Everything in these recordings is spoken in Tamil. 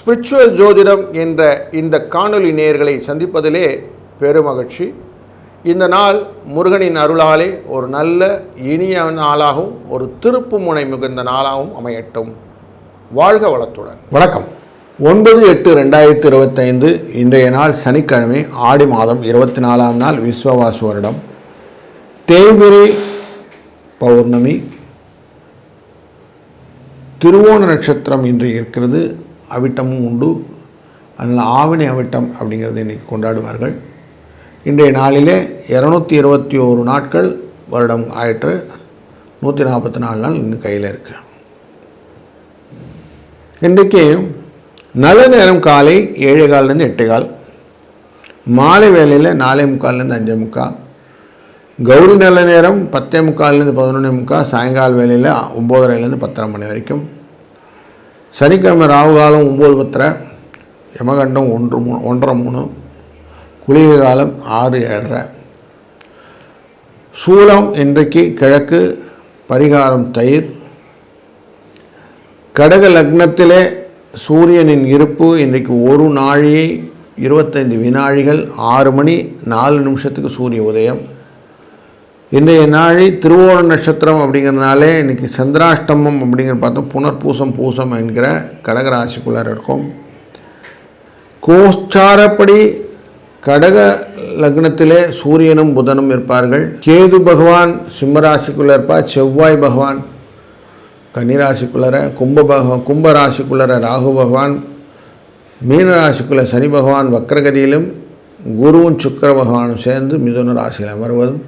ஸ்பிரிச்சுவல் ஜோதிடம் என்ற இந்த காணொளி நேயர்களை சந்திப்பதிலே பெருமகிழ்ச்சி. இந்த நாள் முருகனின் அருளாலே ஒரு நல்ல இனிய நாளாகவும் ஒரு திருப்பு முனை மிகுந்த நாளாகவும் அமையட்டும். வாழ்க வளத்துடன். வணக்கம். ஒன்பது எட்டு ரெண்டாயிரத்தி இருபத்தைந்து இன்றைய நாள் சனிக்கிழமை ஆடி மாதம் இருபத்தி நாலாம் நாள் விஸ்வவாசு வருடம். தேய்பிரி பௌர்ணமி திருவோண நட்சத்திரம் இன்று இருக்கிறது அவிட்டமும் உண்டு. அதனால் ஆவினை அவிட்டம் அப்படிங்கிறது இன்றைக்கி கொண்டாடுவார்கள். இன்றைய நாளிலே இரநூத்தி இருபத்தி ஓரு நாட்கள் வருடம் ஆயிற்று. நூற்றி நாற்பத்தி நாலு நாள் இன்னும் கையில் இருக்கு. இன்றைக்கு நல்ல நேரம் காலை ஏழு கால்லேருந்து எட்டு கால். மாலை வேலையில் நாலே முக்கால்லேருந்து அஞ்சே முக்கால் கௌரி நல்ல நேரம் பத்தே முக்கால்லேருந்து பதினொன்னே முக்கால் சாயங்கால வேலையில் ஒம்போதரைலேருந்து பத்தரை மணி வரைக்கும். சனிக்கிழமை ராகு காலம் ஒம்பது பத்தரை யமகண்டம் ஒன்று மூணு ஒன்றரை மூணு குளிகை காலம் ஆறு ஏழரை. சூலம் இன்றைக்கு கிழக்கு பரிகாரம் தயிர். கடக லக்னத்திலே சூரியனின் இருப்பு இன்றைக்கு ஒரு நாழியை இருபத்தைந்து வினாழிகள் ஆறு மணி நாலு நிமிஷத்துக்கு சூரிய உதயம். இன்றைய நாளை திருவோண நட்சத்திரம் அப்படிங்கிறதுனாலே இன்றைக்கி சந்திராஷ்டமம் அப்படிங்கிற பார்த்தோம் புனர்பூசம் பூசம் என்கிற கடகராசிக்குள்ளார் இருக்கும். கோச்சாரப்படி கடக லக்னத்திலே சூரியனும் புதனும் இருப்பார்கள். கேது பகவான் சிம்மராசிக்குள்ளே இருப்பார் செவ்வாய் பகவான் கன்னிராசிக்குள்ளர கும்ப பகவான் கும்ப ராசிக்குள்ளர ராகு பகவான் மீன ராசிக்குள்ள சனி பகவான் வக்ரகதியிலும் குருவும் சுக்கர பகவானும் சேர்ந்து மிதுன ராசியில் அமர்வதும்.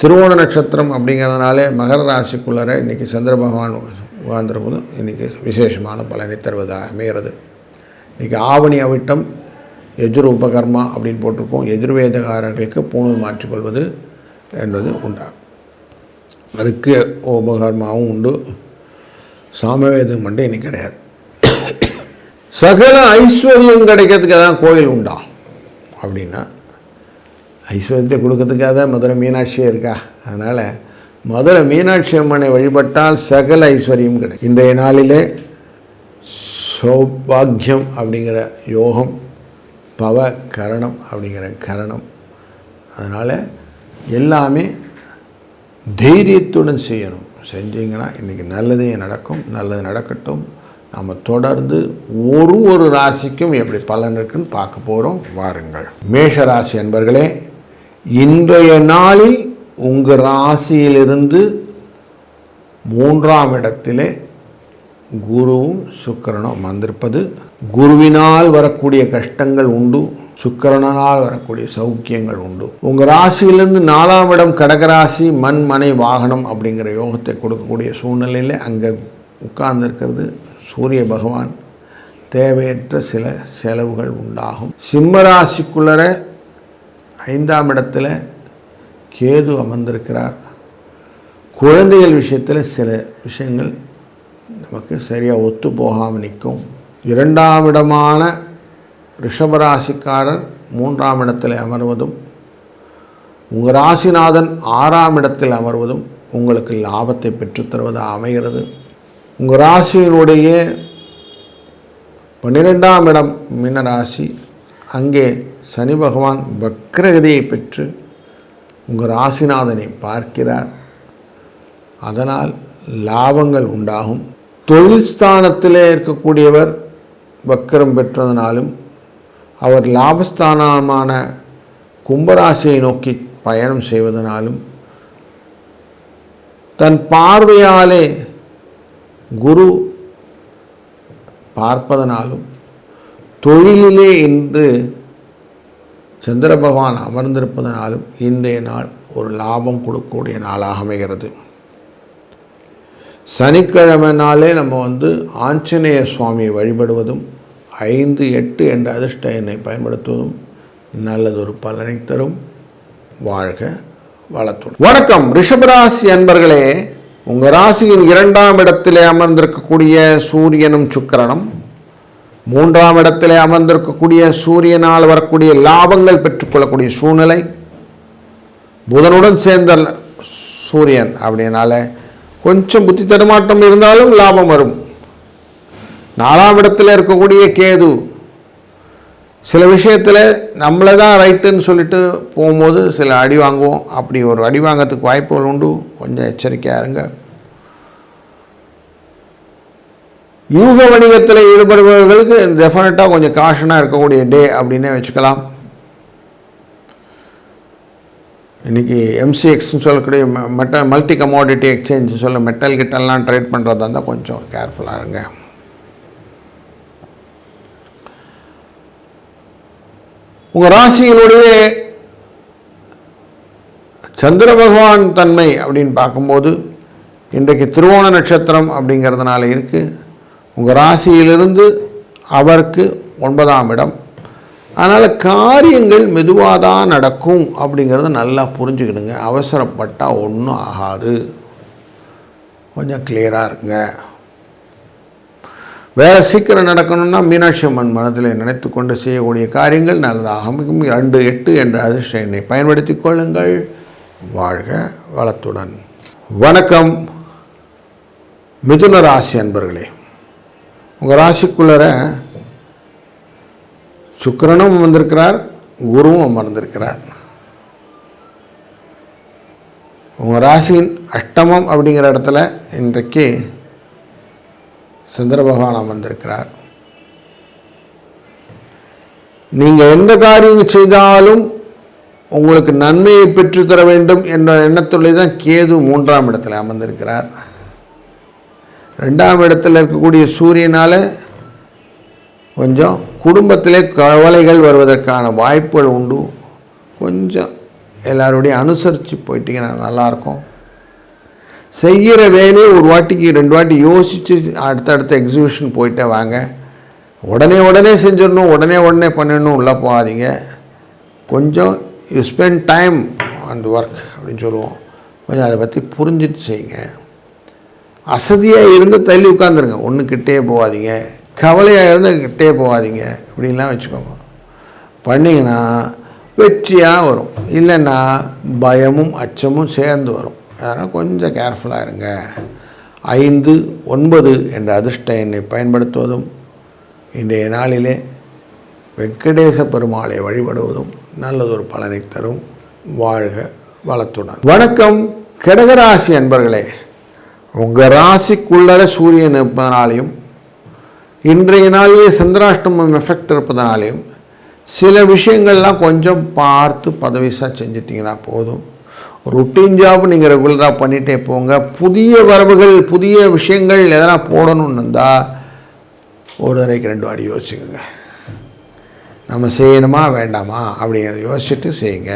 திருவோண நட்சத்திரம் அப்படிங்கிறதுனாலே மகர ராசிக்குள்ளர இன்றைக்கி சந்திர பகவான் உட்கார்ந்திருப்பதும் இன்றைக்கி விசேஷமான பலனை தருவதாக அமைகிறது. இன்றைக்கி ஆவணி அவிட்டம் எஜுர் உபகர்மா அப்படின்னு போட்டிருக்கோம். எதிர்வேதக்காரர்களுக்கு பூணூல் மாற்றிக்கொள்வது என்பது உண்டாகும் அதுக்கு உபகர்மாவும் உண்டு. சாமவேதம் மட்டும் இன்னைக்கு கிடையாது. சகல ஐஸ்வர்யம் கிடைக்கிறதுக்கு தான் கோயில் உண்டா? அப்படின்னா ஐஸ்வர்யத்தை கொடுக்கறதுக்காக தான் மதுரை மீனாட்சியே இருக்கா? அதனால் மதுரை மீனாட்சி அம்மனை வழிபட்டால் சகல ஐஸ்வர்யம் கிடைக்கும். இன்றைய நாளிலே சௌபாகியம் அப்படிங்கிற யோகம் பவ கரணம் அப்படிங்கிற கரணம். அதனால் எல்லாமே தைரியத்துடன் செய்யணும். செஞ்சீங்கன்னா இன்றைக்கி நல்லதே நடக்கும் நல்லது நடக்கட்டும். நம்ம தொடர்ந்து ஒரு ஒரு ராசிக்கும் எப்படி பலன் இருக்குன்னு பார்க்க போகிறோம் வாருங்கள். மேஷ ராசி அன்பர்களே இன்றைய நாளில் உங்கள் ராசியிலிருந்து மூன்றாம் இடத்திலே குருவும் சுக்கரனும் வந்திருப்பது. குருவினால் வரக்கூடிய கஷ்டங்கள் உண்டு. சுக்கரனால் வரக்கூடிய சௌக்கியங்கள் உண்டு. உங்கள் ராசியிலிருந்து நாலாம் இடம் கடகராசி மண் மனை வாகனம் அப்படிங்கிற யோகத்தை கொடுக்கக்கூடிய சூழ்நிலையில் அங்கே உட்கார்ந்துருக்கிறது சூரிய பகவான். தேவையற்ற சில செலவுகள் உண்டாகும். சிம்ம ராசிக்குள்ளர ஐந்தாம் இடத்துல கேது அமர்ந்திருக்கிறார். குழந்தைகள் விஷயத்தில் சில விஷயங்கள் நமக்கு சரியாக ஒத்து போகாமல் நிற்கும். இரண்டாம் இடமான ரிஷபராசிக்காரர் மூன்றாம் இடத்தில் அமர்வதும் உங்கள் ராசிநாதன் ஆறாம் இடத்தில் அமர்வதும் உங்களுக்கு லாபத்தை பெற்றுத்தருவதாக அமைகிறது. உங்கள் ராசியினுடைய பன்னிரெண்டாம் இடம் மீனராசி அங்கே சனி பகவான் வக்ரகதியை பெற்று உங்கள் ராசிநாதனை பார்க்கிறார். அதனால் லாபங்கள் உண்டாகும். தொழில் ஸ்தானத்திலே இருக்கக்கூடியவர் வக்கரம் பெற்றதனாலும் அவர் லாபஸ்தானமான கும்பராசியை நோக்கி பயணம் செய்வதனாலும் தன் பார்வையாலே குரு பார்ப்பதனாலும் தொழிலிலே இன்று சந்திர பகவான் அமர்ந்திருப்பதனாலும் இன்றைய நாள் ஒரு லாபம் கொடுக்கக்கூடிய நாளாக அமைகிறது. சனிக்கிழமை நாளே நம்ம வந்து ஆஞ்சநேய சுவாமியை வழிபடுவதும் ஐந்து எட்டு என்ற அதிர்ஷ்ட எண்ணை பயன்படுத்துவதும் நல்லதொரு பலனை தரும். வாழ்க வளத்துடன். வணக்கம். ரிஷபராசி அன்பர்களே உங்கள் ராசியின் இரண்டாம் இடத்திலே அமர்ந்திருக்கக்கூடிய சூரியனும் சுக்கரனும் மூன்றாம் இடத்திலே அமர்ந்திருக்கக்கூடிய சூரியனால் வரக்கூடிய லாபங்கள் பெற்றுக்கொள்ளக்கூடிய சூழ்நிலை. புதனுடன் சேர்ந்த சூரியன் அப்படினால கொஞ்சம் புத்தி தடுமாற்றம் இருந்தாலும் லாபம் வரும். நாலாம் இடத்துல இருக்கக்கூடிய கேது சில விஷயத்தில் நம்மளை தான் ரைட்டுன்னு சொல்லிட்டு போகும்போது சில அடி வாங்குவோம். அப்படி ஒரு அடி வாங்கிறதுக்கு வாய்ப்புகள் உண்டு. கொஞ்சம் எச்சரிக்கையாக இருங்க. யூக வணிகத்தில் ஈடுபடுபவர்களுக்கு டெஃபினட்டாக கொஞ்சம் காஷனாக இருக்கக்கூடிய டே அப்படின்னே வச்சுக்கலாம். இன்றைக்கி எம்சிஎக்ஸ்னு சொல்லக்கூடிய மெட்ட மல்டி கமோடிட்டி எக்ஸ்சேஞ்ச் சொல்ல மெட்டல் கிட்டெல்லாம் ட்ரேட் பண்ணுறதா இருந்தால் கொஞ்சம் கேர்ஃபுல்லாக இருங்க. உங்கள் ராசியினுடைய சந்திர பகவான் தன்மை அப்படின்னு பார்க்கும்போது இன்றைக்கு திருவோண நட்சத்திரம் அப்படிங்கிறதுனால இருக்குது உங்கள் ராசியிலிருந்து அவருக்கு ஒன்பதாம் இடம். அதனால் காரியங்கள் மெதுவாக தான் நடக்கும் அப்படிங்கிறத நல்லா புரிஞ்சுக்கிடுங்க. அவசரப்பட்டால் ஒன்றும் ஆகாது. கொஞ்சம் கிளியராக இருங்க. வேறு சீக்கிரம் நடக்கணும்னா மீனாட்சி அம்மன் மனதில் நினைத்து கொண்டு செய்யக்கூடிய காரியங்கள் நல்லதாக அமைக்கும் ரெண்டு எட்டு என்ற அதிர்ஷ்ட எண்ணை பயன்படுத்தி கொள்ளுங்கள். வாழ்க வளத்துடன். வணக்கம். மிதுன ராசி அன்பர்களே. உங்கள் ராசிக்குள்ளர சுக்கரனும் அமர்ந்திருக்கிறார் குருவும் அமர்ந்திருக்கிறார். உங்கள் ராசியின் அஷ்டமம் அப்படிங்கிற இடத்துல இன்றைக்கு சந்திர பகவான் அமர்ந்திருக்கிறார். நீங்கள் எந்த காரியம் செய்தாலும் உங்களுக்கு நன்மையை பெற்றுத்தர வேண்டும் என்ற எண்ணத்துள்ளே தான் கேது மூன்றாம் இடத்துல அமர்ந்திருக்கிறார். ரெண்டாம் இடத்துல இருக்கக்கூடிய சூரியனால் கொஞ்சம் குடும்பத்திலே கவலைகள் வருவதற்கான வாய்ப்புகள் உண்டு. கொஞ்சம் எல்லாரோடையும் அனுசரித்து போயிட்டீங்கன்னா நல்லாயிருக்கும். செய்கிற வேலையை ஒரு வாட்டிக்கு ரெண்டு வாட்டி யோசித்து அடுத்தடுத்த எக்ஸிபிஷன் போயிட்டே வாங்க. உடனே உடனே செஞ்சிடணும் உடனே உடனே பண்ணிடணும் உள்ளே போகாதீங்க. கொஞ்சம் you spend time and work அப்படின்னு சொல்லுவோம். கொஞ்சம் அதை பற்றி புரிஞ்சுட்டு செய்யுங்க. அசதியாக இருந்து தள்ளி உட்காந்துருங்க ஒன்று கிட்டே போகாதீங்க. கவலையாக இருந்தால் கிட்டே போகாதீங்க. இப்படின்லாம் வச்சுக்கோங்க. பண்ணிங்கன்னா வெற்றியாக வரும். இல்லைன்னா பயமும் அச்சமும் சேர்ந்து வரும். அதனால் கொஞ்சம் கேர்ஃபுல்லாக இருங்க. ஐந்து ஒன்பது என்ற அதிர்ஷ்ட எண்ணை பயன்படுத்துவதும் இன்றைய நாளிலே வெங்கடேச பெருமாளை வழிபடுவதும் நல்லதொரு பலனை தரும். வாழ்க வளத்துடன். வணக்கம். கடகராசி அன்பர்களே. உங்கள் ராசிக்குள்ளர சூரியன் இருப்பதனாலையும் இன்றைய நாளிலே சந்திராஷ்டமம் எஃபெக்ட் இருப்பதனாலையும் சில விஷயங்கள்லாம் கொஞ்சம் பார்த்து பதவிசாக செஞ்சிட்டிங்கன்னா போதும். ருட்டீன் ஜாப் நீங்கள் ரெகுலராக பண்ணிகிட்டே போங்க. புதிய வரவுகள் புதிய விஷயங்கள் எதனா போடணும்னு இருந்தால் ஒரு தடவைக்கு ரெண்டு வாடி யோசிச்சுக்கோங்க. நம்ம செய்யணுமா வேண்டாமா அப்படிங்கிறத யோசிச்சுட்டு செய்யுங்க.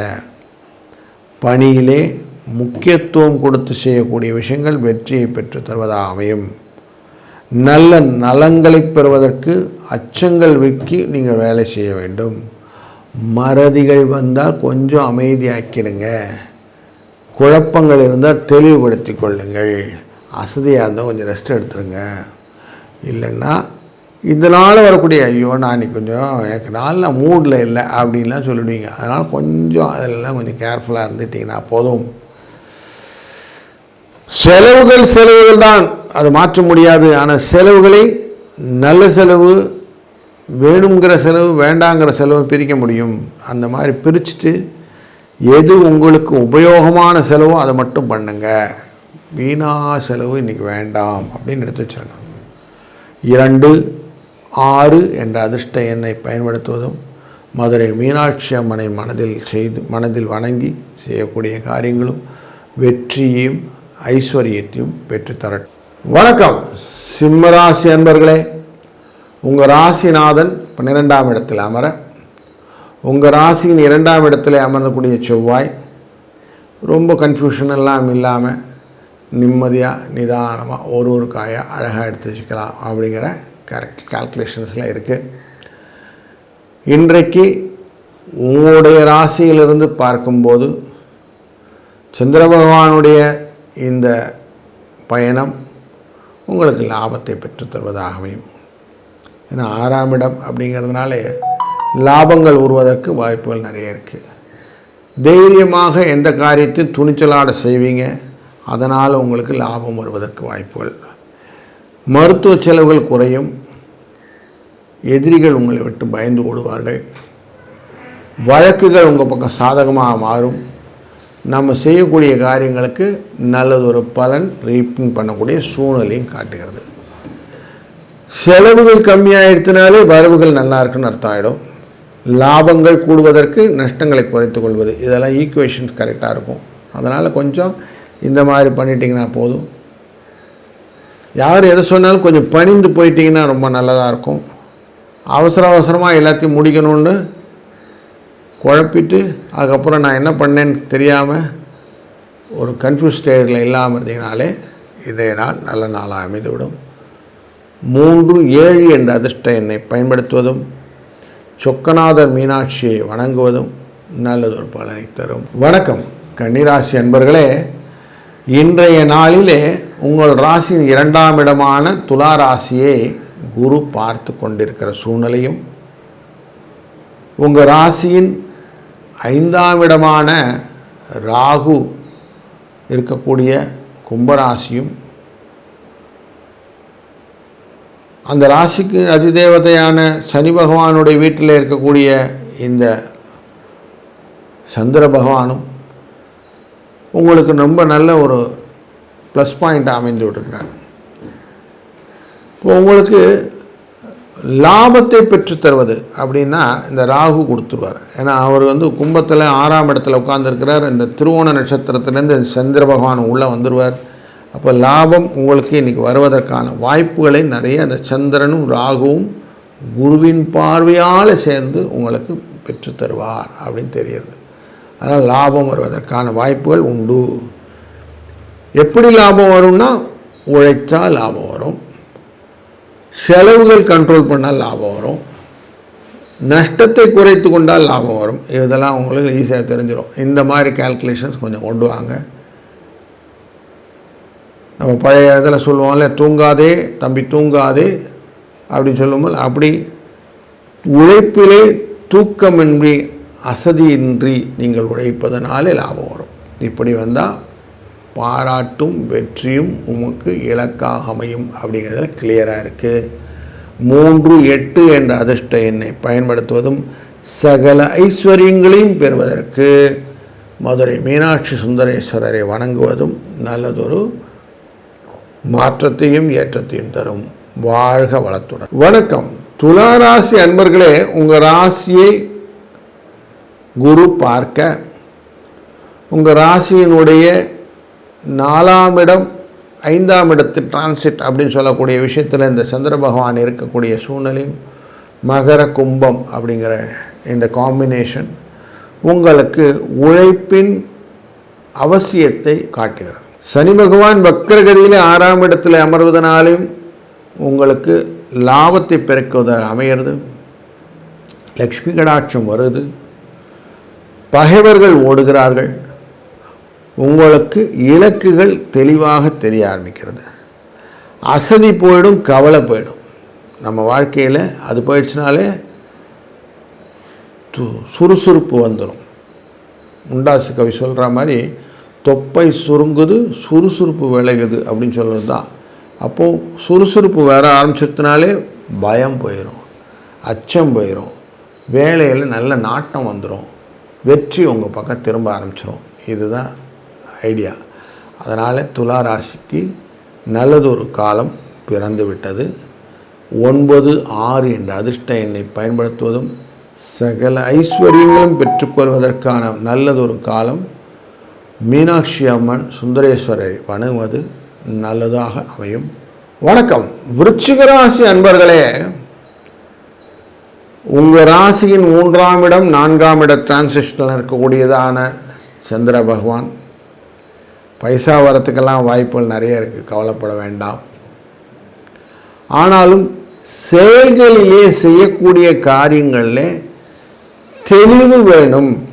பணியிலே முக்கியத்துவம் கொடுத்து செய்யக்கூடிய விஷயங்கள் வெற்றியை பெற்று தருவதாக அமையும் நல்ல நலங்களை பெறுவதற்கு அச்சங்கள் விற்கி நீங்கள் வேலை செய்ய வேண்டும். மறதிகள் வந்தால் கொஞ்சம் அமைதியாக்கிடுங்க. குழப்பங்கள் இருந்தால் தெளிவுபடுத்தி கொள்ளுங்கள். அசதியாக இருந்தால் கொஞ்சம் ரெஸ்ட் எடுத்துருங்க. இல்லைன்னா இதனால் வரக்கூடிய ஐயோ நான் இன்னைக்கு கொஞ்சம் எனக்கு நாளில் மூடில் இல்லை அப்படின்லாம் சொல்லிடுவீங்க. அதனால் கொஞ்சம் அதெல்லாம் கொஞ்சம் கேர்ஃபுல்லாக இருந்துட்டிங்கன்னா போதும். செலவுகள் செலவுகள் தான். அது மாற்ற முடியாது. ஆனால் செலவுகளை நல்ல செலவு வேணுங்கிற செலவு வேண்டாங்கிற செலவு பிரிக்க முடியும். அந்த மாதிரி பிரிச்சுட்டு எது உங்களுக்கு உபயோகமான செலவோ அதை மட்டும் பண்ணுங்கள் வீணா செலவு இன்றைக்கி வேண்டாம் அப்படின்னு எடுத்து வச்சுருங்க. இரண்டு ஆறு என்ற அதிர்ஷ்ட எண்ணை பயன்படுத்துவதும் மதுரை மீனாட்சி அம்மனை மனதில் செய்து மனதில் வணங்கி செய்யக்கூடிய காரியங்களும் வெற்றியையும் ஐஸ்வர்யத்தையும் பெற்றுத்தரட்டும். வணக்கம். சிம்மராசி அன்பர்களே உங்கள் ராசிநாதன் பன்னிரெண்டாம் இடத்தில் அமர உங்கள் ராசியின் இரண்டாம் இடத்துல அமர்ந்தக்கூடிய செவ்வாய் ரொம்ப கன்ஃபியூஷன் எல்லாம் இல்லாமல் நிம்மதியாக நிதானமாக ஒரு ஒரு காயாக அழகாக எடுத்து வச்சுக்கலாம் அப்படிங்கிற கரெக்ட் கால்குலேஷன்ஸ்லாம் இருக்குது இன்றைக்கு உங்களுடைய ராசியிலிருந்து பார்க்கும்போது சந்திர பகவானுடைய இந்த பயணம் உங்களுக்கு லாபத்தை பெற்றுத் அமையும் ஏன்னா ஆறாம் இடம் அப்படிங்கிறதுனால லாபங்கள் உருவதற்கு வாய்ப்புகள் நிறைய இருக்குது தைரியமாக எந்த காரியத்தையும் துணிச்சலாட செய்வீங்க அதனால் உங்களுக்கு லாபம் வருவதற்கு வாய்ப்புகள். மருத்துவ செலவுகள் குறையும். எதிரிகள் உங்களை விட்டு பயந்து ஓடுவார்கள். வழக்குகள் உங்கள் பக்கம் சாதகமாக மாறும். நம்ம செய்யக்கூடிய காரியங்களுக்கு நல்லதொரு பலன் ரீப்பிங் பண்ணக்கூடிய சூழ்நிலையும் காட்டுகிறது. செலவுகள் கம்மியாகிடுத்தினாலே வரவுகள் நல்லா இருக்குன்னு அர்த்தம் ஆகிடும் லாபங்கள் கூடுவதற்கு நஷ்டங்களை குறைத்து கொள்வது இதெல்லாம் ஈக்குவேஷன்ஸ் கரெக்டாக இருக்கும். அதனால் கொஞ்சம் இந்த மாதிரி பண்ணிட்டீங்கன்னா போதும். யார் எதை சொன்னாலும் கொஞ்சம் பணிந்து போயிட்டீங்கன்னா ரொம்ப நல்லதாக இருக்கும். அவசர அவசரமாக எல்லாத்தையும் முடிக்கணும்னு குழப்பிட்டு அதுக்கப்புறம் நான் என்ன பண்ணேன்னு தெரியாமல் ஒரு கன்ஃபியூஸ் ஸ்டேஜில் இல்லாமல் இருந்தீங்கனாலே இன்றைய நாள் நல்ல நாளாக அமைந்துவிடும். மூன்று ஏழு என்ற அதிர்ஷ்ட எண்ணை பயன்படுத்துவதும் சொக்கநாதர் மீனாட்சியை வணங்குவதும் நல்லதொரு பலனை தரும். வணக்கம் கன்னிராசி அன்பர்களே. இன்றைய நாளிலே உங்கள் ராசியின் இரண்டாம் இடமான துலா ராசியை குரு பார்த்து கொண்டிருக்கிற சூழ்நிலையும் உங்கள் ராசியின் ஐந்தாம் இடமான ராகு இருக்கக்கூடிய கும்பராசியும் அந்த ராசிக்கு அதிதேவதையான சனி பகவானுடைய வீட்டில் இருக்கக்கூடிய இந்த சந்திர பகவானும் உங்களுக்கு ரொம்ப நல்ல ஒரு ப்ளஸ் பாயிண்ட் அமைந்து விட்டுருக்கிறார் இப்போ உங்களுக்கு லாபத்தை பெற்று தருவது அப்படின்னா இந்த ராகு கொடுத்துருவார். ஏன்னா அவர் வந்து கும்பத்தில் ஆறாம் இடத்துல உட்காந்துருக்கிறார் இந்த திருவோண நட்சத்திரத்துலேருந்து சந்திர பகவான் உள்ளே வந்துடுவார் அப்போ லாபம் உங்களுக்கு இன்றைக்கி வருவதற்கான வாய்ப்புகளை நிறைய அந்த சந்திரனும் ராகுவும் குருவின் பார்வையால் சேர்ந்து உங்களுக்கு பெற்று தருவார் அப்படின்னு தெரியுது அதனால் லாபம் வருவதற்கான வாய்ப்புகள் உண்டு. எப்படி லாபம் வரும்னா உழைச்சா லாபம் வரும். செலவுகள் கண்ட்ரோல் பண்ணால் லாபம் வரும். நஷ்டத்தை குறைத்து கொண்டால் லாபம் வரும். இதெல்லாம் உங்களுக்கு ஈஸியாக தெரிஞ்சிடும் இந்த மாதிரி கால்குலேஷன்ஸ் கொஞ்சம் கொண்டு வாங்க. நம்ம பழைய இதில் சொல்லுவோம்ல தூங்காதே தம்பி தூங்காதே அப்படின்னு சொல்லும்போது அப்படி உழைப்பிலே தூக்கமின்றி அசதியின்றி நீங்கள் உழைப்பதனாலே லாபம் வரும். இப்படி வந்தால் பாராட்டும் வெற்றியும் உமக்கு இலக்காக அமையும் அப்படிங்கிறதுல கிளியராக இருக்குது மூன்று எட்டு என்ற அதிர்ஷ்ட எண்ணை பயன்படுத்துவதும் சகல ஐஸ்வர்யங்களையும் பெறுவதற்கு மதுரை மீனாட்சி சுந்தரேஸ்வரரை வணங்குவதும் நல்லதொரு மாற்றத்தையும் ஏற்றத்தையும் தரும். வாழ்க வளத்துடன். வணக்கம். துலா ராசி அன்பர்களே உங்கள் ராசியை குரு பார்க்க உங்கள் ராசியினுடைய நாலாம் இடம் ஐந்தாம் இடத்து டிரான்சிட் அப்படின்னு சொல்லக்கூடிய விஷயத்தில் இந்த சந்திர பகவான் இருக்கக்கூடிய சூழ்நிலையும் மகர கும்பம் அப்படிங்கிற இந்த காம்பினேஷன் உங்களுக்கு உழைப்பின் அவசியத்தை காட்டுகிறது. சனி பகவான் வக்கரகதியில் ஆறாம் இடத்தில் அமர்வதனாலையும் உங்களுக்கு லாபத்தை பெருக்குவதாக அமைகிறது லக்ஷ்மி கடாட்சம் வருது பகைவர்கள் ஓடுகிறார்கள் உங்களுக்கு இலக்குகள் தெளிவாக தெரிய ஆரம்பிக்கிறது. அசதி போயிடும் கவலை போயிடும். நம்ம வாழ்க்கையில் அது போயிடுச்சுனாலே து சுறுசுறுப்பு வந்துடும் முண்டாசு கவி சொல்கிற மாதிரி தொப்பை சுருங்குது சுறுசுறுப்பு விளையுது அப்படின்னு சொல்கிறது தான் அப்போது சுறுசுறுப்பு வர ஆரம்பிச்சிருத்தினாலே பயம் போயிடும் அச்சம் போயிடும் வேலையில் நல்ல நாட்டம் வந்துடும் வெற்றி உங்கள் பக்கம் திரும்ப ஆரம்பிச்சிடும் இதுதான் ஐடியா அதனால் துலா ராசிக்கு நல்லதொரு காலம் பிறந்து விட்டது ஒன்பது ஆறு என்ற அதிர்ஷ்ட எண்ணை பயன்படுத்துவதும் சகல ஐஸ்வர்யங்களும் பெற்றுக்கொள்வதற்கான நல்லதொரு காலம் மீனாட்சி அம்மன் சுந்தரேஸ்வரை வணங்குவது நல்லதாக அமையும். வணக்கம். விருச்சிக ராசி அன்பர்களே உங்கள் ராசியின் மூன்றாம் இடம் நான்காம் இட டிரான்சிஷனில் இருக்கக்கூடியதான சந்திர பகவான். பைசா வரத்துக்கெல்லாம் வாய்ப்புகள் நிறைய இருக்குது கவலைப்பட வேண்டாம். ஆனாலும் செயல்களிலே செய்யக்கூடிய காரியங்களில் தெளிவு வேணும்.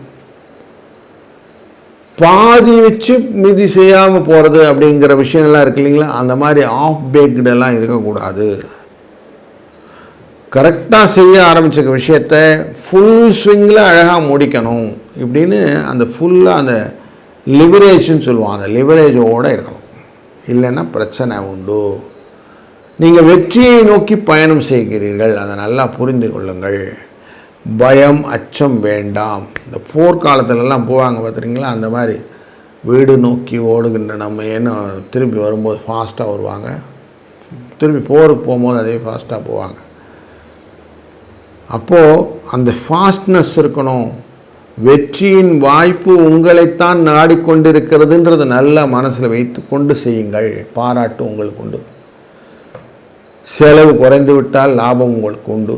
பாதி வச்சு மிதி செய்யாமல் போகிறது அப்படிங்கிற விஷயங்கள்லாம் இருக்கு இல்லைங்களா? அந்த மாதிரி ஆஃப் பேக்டெல்லாம் இருக்கக்கூடாது. கரெக்டாக செய்ய ஆரம்பிச்சிருக்க விஷயத்த ஃபுல் ஸ்விங்கில் அழகாக முடிக்கணும். இப்படின்னு அந்த ஃபுல்லாக அந்த லிவரேஜ்னு சொல்லுவோம். அந்த லிவரேஜோடு இருக்கணும். இல்லைன்னா பிரச்சனை உண்டு. நீங்கள் வெற்றியை நோக்கி பயணம் செய்கிறீர்கள். அதை நல்லா புரிந்து கொள்ளுங்கள். பயம் அச்சம் வேண்டாம். இந்த போர்க்காலத்துலலாம் போவாங்க பார்த்துறீங்களா அந்த மாதிரி வீடு நோக்கி ஓடுகின்ற நம்ம ஏன்னா திரும்பி வரும்போது ஃபாஸ்ட்டாக வருவாங்க. திரும்பி போருக்கு போகும்போது அதே ஃபாஸ்ட்டாக போவாங்க. அப்போது அந்த ஃபாஸ்ட்னஸ் இருக்கணும். வெற்றியின் வாய்ப்பு உங்களைத்தான் நாடிக்கொண்டிருக்கிறதுன்றது நல்லா மனசில் வைத்து கொண்டு செய்யுங்கள். பாராட்டு உங்களுக்கு உண்டு. செலவு குறைந்து விட்டால் லாபம் உங்களுக்கு உண்டு.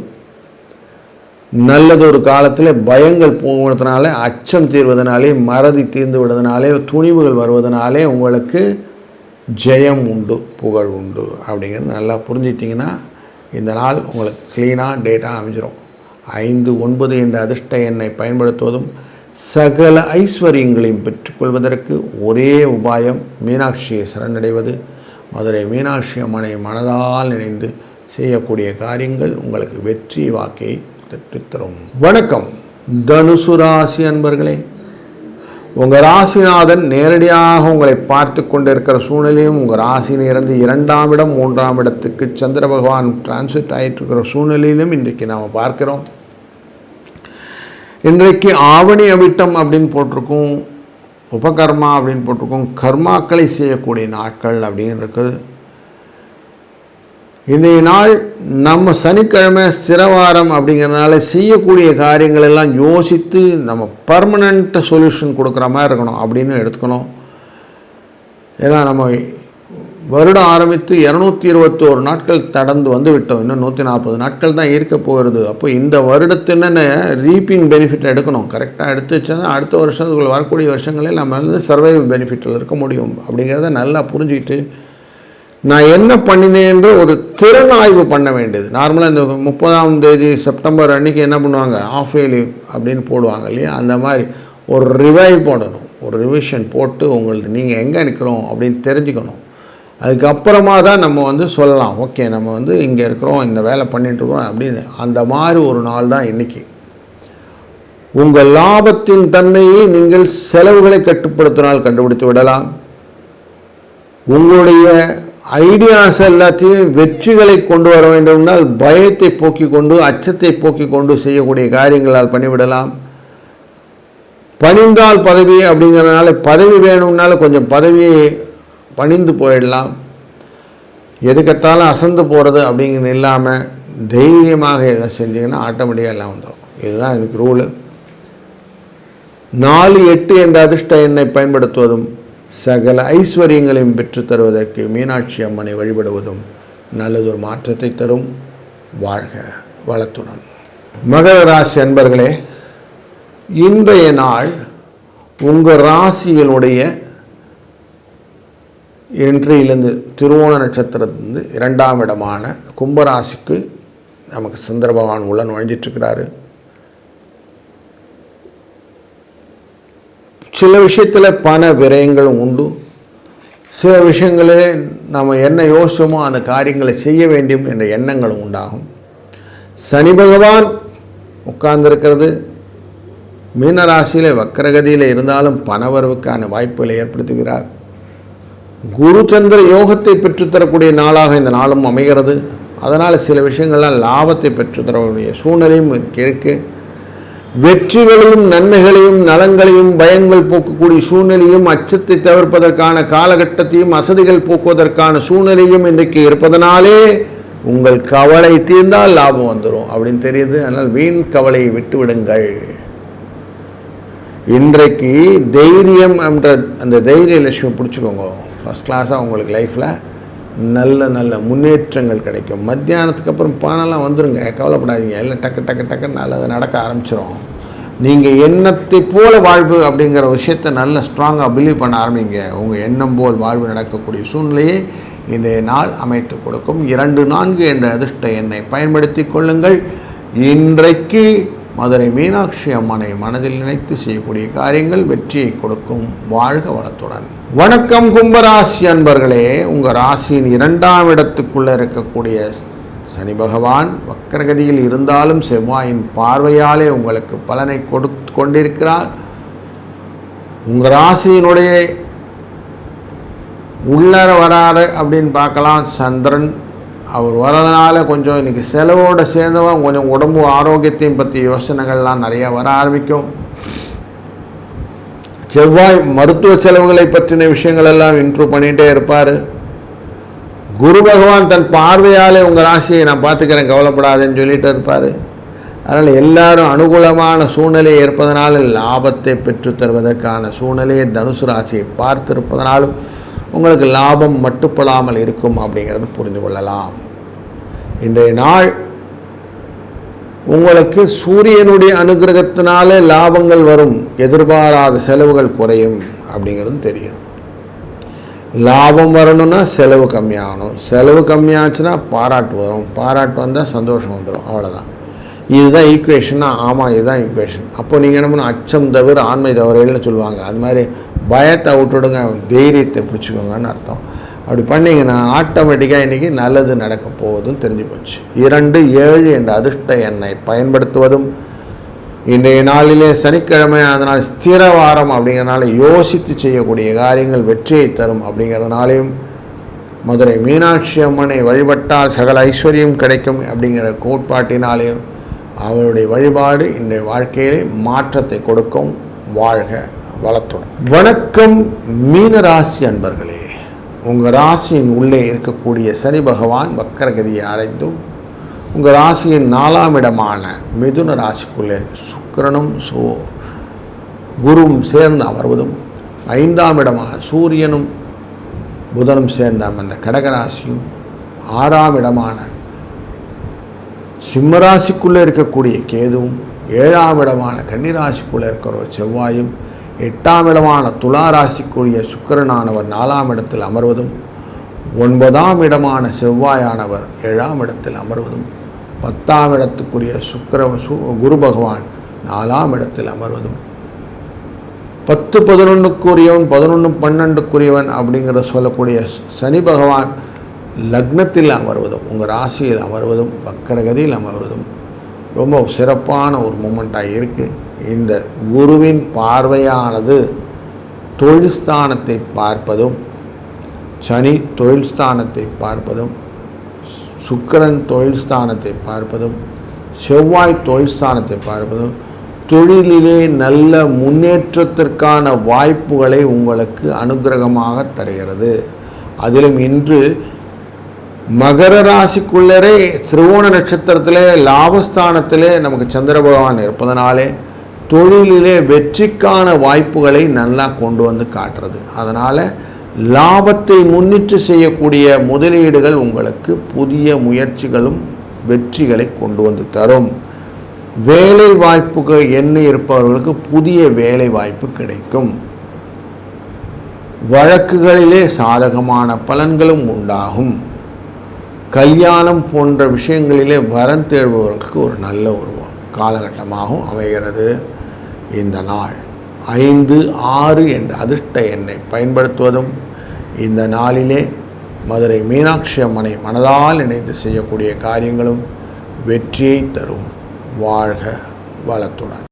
நல்லது ஒரு காலத்தில் பயங்கள் போகிறதுனால அச்சம் தீர்வதனாலே மறதி தீர்ந்து விடுவதனாலே துணிவுகள் வருவதனாலே உங்களுக்கு ஜெயம் உண்டு புகழ் உண்டு. அப்படிங்கிறது நல்லா புரிஞ்சிட்டிங்கன்னா இந்த நாள் உங்களுக்கு க்ளீனாக டேட்டாக அமைஞ்சிரும். ஐந்து ஒன்பது என்ற அதிர்ஷ்ட எண்ணை பயன்படுத்துவதும் சகல ஐஸ்வர்யங்களையும் பெற்றுக்கொள்வதற்கு ஒரே உபாயம் மீனாட்சியை சரணடைவது. மதுரை மீனாட்சி அம்மனை மனதால் நினைந்து செய்யக்கூடிய காரியங்கள் உங்களுக்கு வெற்றி வாக்கை தரும். வணக்கம். தனுசு ராசி அன்பர்களே உங்கள் ராசிநாதன் நேரடியாக உங்களை பார்த்து கொண்டிருக்கிற சூழ்நிலையும் உங்கள் ராசியிலிருந்து இரண்டாம் இடம் மூன்றாம் இடத்துக்கு சந்திர பகவான் டிரான்ஸ்ஃபிட் ஆகிட்டு இருக்கிற சூழ்நிலையிலும் இன்றைக்கு நாம் பார்க்கிறோம். இன்றைக்கு ஆவணி அவிட்டம் அப்படின்னு போட்டிருக்கோம் உபகர்மா அப்படின்னு போட்டிருக்கோம் கர்மாக்களை செய்யக்கூடிய நாட்கள் அப்படின்னு இருக்குது. இன்றைய நாள் நம்ம சனிக்கிழமை சிரவாரம் அப்படிங்கிறதுனால செய்யக்கூடிய காரியங்கள் எல்லாம் யோசித்து நம்ம பர்மனண்ட்டு சொல்யூஷன் கொடுக்குற மாதிரி இருக்கணும் அப்படின்னு எடுத்துக்கணும். ஏன்னா நம்ம வருடம் ஆரம்பித்து இரநூத்தி இருபத்தோரு நாட்கள் கடந்து வந்து விட்டோம். இன்னும் நூற்றி நாற்பது நாட்கள் தான் இருக்க போகிறது. அப்போ இந்த வருடத்தின்னு ரீப்பிங் பெனிஃபிட் எடுக்கணும். கரெக்டாக எடுத்து வச்சா தான் அடுத்த வருஷத்துக்குள்ள வரக்கூடிய வருஷங்களில் நம்ம வந்து சர்வைவல் பெனிஃபிட்டில் இருக்க முடியும். அப்படிங்கிறத நல்லா புரிஞ்சுக்கிட்டு நான் என்ன பண்ணினேன்ற ஒரு திறனாய்வு பண்ண வேண்டியது. நார்மலாக இந்த முப்பதாம் தேதி செப்டம்பர் அன்றைக்கி என்ன பண்ணுவாங்க? ஆஃப் இயர்லி அப்படின்னு போடுவாங்க இல்லையா? அந்த மாதிரி ஒரு ரிவைவ் போடணும். ஒரு ரிவிஷன் போட்டு உங்களுக்கு நீங்கள் எங்கே நிற்கிறோம் அப்படின்னு தெரிஞ்சுக்கணும். அதுக்கப்புறமா தான் நம்ம வந்து சொல்லலாம் ஓகே நம்ம வந்து இங்கே இருக்கிறோம் இந்த வேலை பண்ணிட்டுருக்குறோம் அப்படின்னு. அந்த மாதிரி ஒரு நாள் தான் இன்றைக்கி உங்கள் லாபத்தின் தன்மையை நீங்கள் செலவுகளை கட்டுப்படுத்தினால் கண்டுபிடித்து விடலாம். உங்களுடைய ஐடியாஸ் எல்லாத்தையும் வெற்றிகளை கொண்டு வர வேண்டும்னால் பயத்தை போக்கி கொண்டு அச்சத்தை போக்கி கொண்டு செய்யக்கூடிய காரியங்களால் பண்ணிவிடலாம். பணிந்தால் பதவி அப்படிங்கிறதுனால பதவி வேணும்னால கொஞ்சம் பதவியை பணிந்து போயிடலாம். எதுக்கத்தாலும் அசந்து போகிறது அப்படிங்கிறது இல்லாமல் தைரியமாக எதை செஞ்சீங்கன்னா ஆட்டோமேட்டிக்காக எல்லாம் வந்துடும் இதுதான் எனக்கு ரூலு. நாலு எட்டு என்ற அதிர்ஷ்ட எண்ணை பயன்படுத்துவதும் சகல ஐஸ்வர்யங்களையும் பெற்றுத்தருவதற்கு மீனாட்சி அம்மனை வழிபடுவதும் நல்லதொரு மாற்றத்தை தரும். வாழ்க வளத்துடன். மகர ராசி அன்பர்களே இன்றைய நாள் உங்கள் ராசிகளுடைய இன்றையிலிருந்து திருவோண நட்சத்திரத்திலிருந்து இரண்டாம் இடமான கும்பராசிக்கு நமக்கு சந்திர பகவான் உள்ள நுழைஞ்சிட்ருக்கிறாரு சில விஷயத்தில் பண விரயங்களும் உண்டு. சில விஷயங்களே நம்ம என்ன யோசிச்சோமோ அந்த காரியங்களை செய்ய வேண்டும் என்ற எண்ணங்களும் உண்டாகும். சனி பகவான் உட்கார்ந்திருக்கிறது. மீனராசியில் வக்கரகதியில் இருந்தாலும் பணவரவுக்கான வாய்ப்புகளை ஏற்படுத்துகிறார். குரு சந்திர யோகத்தை பெற்றுத்தரக்கூடிய நாளாக இந்த நாளும் அமைகிறது. அதனால் சில விஷயங்கள்லாம் லாபத்தை பெற்றுத்தரக்கூடிய சூழ்நிலையும் இருக்கு. வெற்றிகளையும் நன்மைகளையும் நலங்களையும் பயங்கள் போக்கக்கூடிய சூழ்நிலையும் அச்சத்தை தவிர்ப்பதற்கான காலகட்டத்தையும் அசதிகள் போக்குவதற்கான சூழ்நிலையும் இன்றைக்கு இருப்பதனாலே உங்கள் கவலை தீர்ந்தால் லாபம் வந்துடும் அப்படின்னு தெரியுது. அதனால் வீண் கவலையை விட்டு விடுங்கள் இன்றைக்கு தைரியம் என்ற அந்த தைரிய லட்சுமி பிடிச்சிக்கோங்க. ஃபஸ்ட் கிளாஸாக உங்களுக்கு லைஃப்பில் நல்ல நல்ல முன்னேற்றங்கள் கிடைக்கும். மத்தியானத்துக்கு அப்புறம் பணம்லாம் வந்துடுங்க கவலைப்படாதீங்க. எல்லாம் டக்கு டக்கு டக்குன்னு நல்லது நடக்க ஆரம்பிச்சிடும் நீங்கள் எண்ணத்தை போல வாழ்வு அப்படிங்கிற விஷயத்தை நல்ல ஸ்ட்ராங்காக பிலீவ் பண்ண ஆரம்பிங்க. உங்கள் எண்ணம் போல் வாழ்வு நடக்கக்கூடிய சூழ்நிலையை இன்றைய நாள் அமைத்து கொடுக்கும். இரண்டு நான்கு என்ற அதிர்ஷ்ட எண்ணை பயன்படுத்தி கொள்ளுங்கள். இன்றைக்கு மதுரை மீனாட்சி அம்மனை மனதில் நினைத்து செய்யக்கூடிய காரியங்கள் வெற்றியை கொடுக்கும். வாழ்க வளத்துடன். வணக்கம் கும்பராசி அன்பர்களே உங்கள் ராசியின் இரண்டாம் இடத்துக்குள்ளே இருக்கக்கூடிய சனி பகவான் வக்கரகதியில் இருந்தாலும் செவ்வாயின் பார்வையாலே உங்களுக்கு பலனை கொடுத்து கொண்டிருக்கிறார். உங்கள் ராசியினுடைய உள்ளர வராரு அப்படின்னு பார்க்கலாம். சந்திரன் அவர் வரதுனால கொஞ்சம் இன்றைக்கி செலவோடு சேர்ந்தவன் கொஞ்சம் உடம்பு ஆரோக்கியத்தையும் பற்றி யோசனைகள்லாம் நிறைய வர ஆரம்பிக்கும். செவ்வாய் மருத்துவ செலவுகளை பற்றின விஷயங்கள் எல்லாம் இம்ப்ரூவ் பண்ணிகிட்டே இருப்பார். குரு பகவான் தன் பார்வையாலே உங்கள் ராசியை நான் பார்த்துக்கிறேன் கவலைப்படாதேன்னு சொல்லிட்டு இருப்பார். அதனால் எல்லாரும் அனுகூலமான சூழ்நிலை இருப்பதனால லாபத்தை பெற்றுத் தருவதற்கான சூழ்நிலையை தனுசு ராசியை பார்த்திருப்பதனாலும் உங்களுக்கு லாபம் மட்டுப்படாமல் இருக்கும் அப்படிங்கிறது புரிந்து கொள்ளலாம். இன்றைய நாள் உங்களுக்கு சூரியனுடைய அனுகிரகத்தினாலே லாபங்கள் வரும் எதிர்பாராத செலவுகள் குறையும் அப்படிங்கிறது தெரியும். லாபம் வரணும்னா செலவு கம்மியாகணும். செலவு கம்மியாச்சுன்னா பாராட்டு வரும். பாராட்டு வந்தால் சந்தோஷம் வந்துடும் அவ்வளோதான் இதுதான் ஈக்குவேஷன்னா ஆமாம் இதுதான் ஈக்குவேஷன் அப்போ நீங்கள் என்ன பண்ணணும்? அச்சம் தவிர ஆண்மை தவறைகள்னு சொல்லுவாங்க. அது மாதிரி பயத்தை விட்டுடுங்க. தைரியத்தை பிடிச்சிக்கோங்கன்னு அர்த்தம். அப்படி பண்ணிங்கன்னா ஆட்டோமேட்டிக்காக இன்றைக்கி நல்லது நடக்க போவதும் தெரிஞ்சு போச்சு. இரண்டு ஏழு என்ற அதிர்ஷ்ட எண்ணை பயன்படுத்துவதும் இன்றைய நாளிலே சனிக்கிழமை அதனால் ஸ்திர வாரம் அப்படிங்கிறதுனால யோசித்து செய்யக்கூடிய காரியங்கள் வெற்றியை தரும் அப்படிங்கிறதுனாலையும் மதுரை மீனாட்சி அம்மனை வழிபட்டால் சகல ஐஸ்வர்யம் கிடைக்கும் அப்படிங்கிற கோட்பாட்டினாலேயும் அவருடைய வழிபாடு இன்றைய வாழ்க்கையிலே மாற்றத்தை கொடுக்கும். வாழ்க வளத்துடன். வணக்கம் மீனராசி அன்பர்களே. உங்கள் ராசியின் உள்ளே இருக்கக்கூடிய சனி பகவான் வக்கரகதியை அடைந்தும் உங்கள் ராசியின் நாலாம் இடமான மிதுன ராசிக்குள்ளே சுக்கிரனும் சோ குருவும் சேர்ந்து அமர்வதும் ஐந்தாம் இடமான சூரியனும் புதனும் சேர்ந்த அந்த கடகராசியும் ஆறாம் இடமான சிம்மராசிக்குள்ளே இருக்கக்கூடிய கேதுவும் ஏழாம் இடமான கன்னிராசிக்குள்ளே இருக்கிற செவ்வாயும் எட்டாம் இடமான துலா ராசிக்குரிய சுக்கிரனானவர் நாலாம் இடத்தில் அமர்வதும் ஒன்பதாம் இடமான செவ்வாயானவர் ஏழாம் இடத்தில் அமர்வதும் பத்தாம் இடத்துக்குரிய சுக்கர சு குரு பகவான் நாலாம் இடத்தில் அமர்வதும். பத்து பதினொன்றுக்குரியவன் பதினொன்று பன்னெண்டுக்குரியவன் அப்படிங்கிற சொல்லக்கூடிய சனி பகவான் லக்னத்தில் அமர்வதும் உங்கள் ராசியில் அமர்வதும் வக்கரகதியில் அமர்வதும். ரொம்ப சிறப்பான ஒரு மூமெண்ட்டாக இருக்குது இந்த குருவின் பார்வையானது தொழில்ஸ்தானத்தை பார்ப்பதும் சனி தொழில் ஸ்தானத்தை பார்ப்பதும் சுக்கிரன் தொழில்ஸ்தானத்தை பார்ப்பதும் செவ்வாய் தொழில்ஸ்தானத்தை பார்ப்பதும் தொழிலிலே நல்ல முன்னேற்றத்திற்கான வாய்ப்புகளை உங்களுக்கு அனுகிரகமாக தருகிறது. அதிலும் இன்று மகர ராசிக்குள்ளரே திருவோண நட்சத்திரத்திலே லாபஸ்தானத்திலே நமக்கு சந்திர பகவான் இருப்பதனாலே தொழிலிலே வெற்றிக்கான வாய்ப்புகளை நல்லா கொண்டு வந்து காட்டுறது. அதனால் லாபத்தை முன்னிட்டு செய்யக்கூடிய முதலீடுகள் உங்களுக்கு புதிய முயற்சிகளும் வெற்றிகளை கொண்டு வந்து தரும். வேலை வாய்ப்புகள் எண்ணி இருப்பவர்களுக்கு புதிய வேலை வாய்ப்பு கிடைக்கும். வழக்குகளிலே சாதகமான பலன்களும் உண்டாகும். கல்யாணம் போன்ற விஷயங்களிலே வரம் தேடுபவர்களுக்கு ஒரு நல்ல ஒரு காலகட்டமாகவும் அமைகிறது இந்த நாள். ஐந்து ஆறு என்ற அதிர்ஷ்ட எண்ணை பயன்படுத்துவதும் இந்த நாளிலே மதுரை மீனாட்சி அம்மனை மனதால் இணைந்து செய்யக்கூடிய காரியங்களும் வெற்றியை தரும். வாழ்க வளத்துடன்.